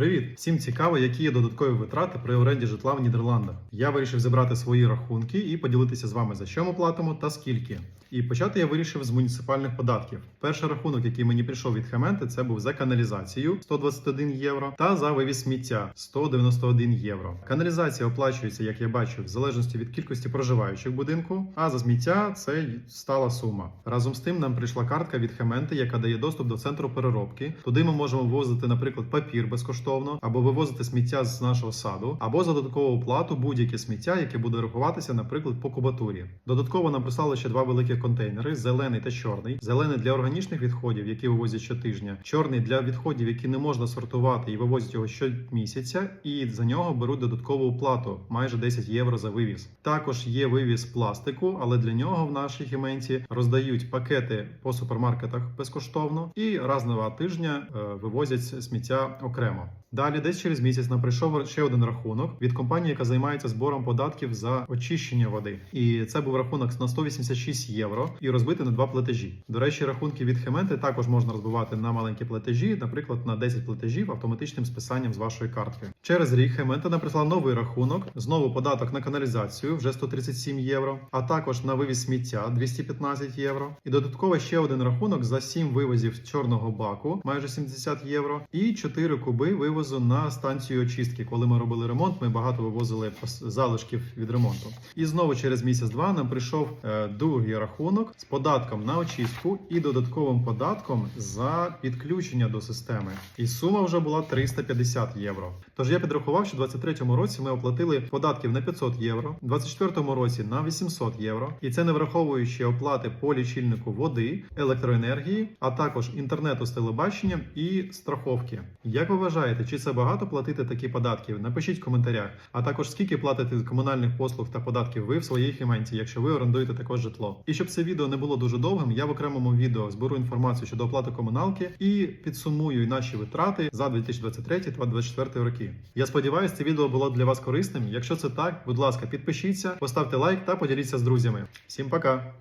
Привіт! Всім цікаво, які є додаткові витрати при оренді житла в Нідерландах. Я вирішив зібрати свої рахунки і поділитися з вами за що ми платимо та скільки. І почати я вирішив з муніципальних податків. Перший рахунок, який мені прийшов від Хементи, це був за каналізацію 121 євро та за вивіз сміття 191 євро. Каналізація оплачується, як я бачу, в залежності від кількості проживаючих будинку. А за сміття це стала сума. Разом з тим нам прийшла картка від Хементи, яка дає доступ до центру переробки. Туди ми можемо вивозити, наприклад, папір безкоштовно, або вивозити сміття з нашого саду, або за додаткову плату будь-яке сміття, яке буде рахуватися, наприклад, по кубатурі. Додатково нам прислали ще два великих контейнери: зелений та чорний. Зелений для органічних відходів, які вивозять щотижня. Чорний для відходів, які не можна сортувати і вивозять його щомісяця. І за нього беруть додаткову плату майже 10 євро за вивіз. Також є вивіз пластику, але для нього в нашій хіменті роздають пакети по супермаркетах безкоштовно і раз на два тижня е, вивозять сміття окремо. Далі, десь через місяць, нам прийшов ще один рахунок від компанії, яка займається збором податків за очищення води. І це був рахунок на 186 євро і розбитий на два платежі. До речі, рахунки від Хементи також можна розбивати на маленькі платежі, наприклад, на 10 платежів автоматичним списанням з вашої картки. Через рік Хемента нам прислав новий рахунок, знову податок на каналізацію вже 137 євро, а також на вивіз сміття 215 євро. І додатково ще один рахунок за 7 вивозів чорного баку, майже 70 євро, і 4 куби вивозу на станцію очистки. Коли ми робили ремонт, ми багато вивозили залишків від ремонту. І знову через місяць-два нам прийшов е, другий рахунок з податком на очистку і додатковим податком за підключення до системи. І сума вже була 350 євро. Тож я підрахував, що в 23-му році ми оплатили податків на 500 євро, в 24-му році на 800 євро, і це не враховуючи оплати по лічильнику води, електроенергії, а також інтернету з телебаченням і страховки. Як ви вважаєте, чи це багато платити такі податки? Напишіть в коментарях. А також скільки платите комунальних послуг та податків ви в своїй хіменті, якщо ви орендуєте також житло. І щоб це відео не було дуже довгим, я в окремому відео зберу інформацію щодо оплати комуналки і підсумую наші витрати за 2023 та 2024 роки. Я сподіваюся, це відео було для вас корисним. Якщо це так, будь ласка, підпишіться, поставте лайк та поділіться з друзями. Всім пока!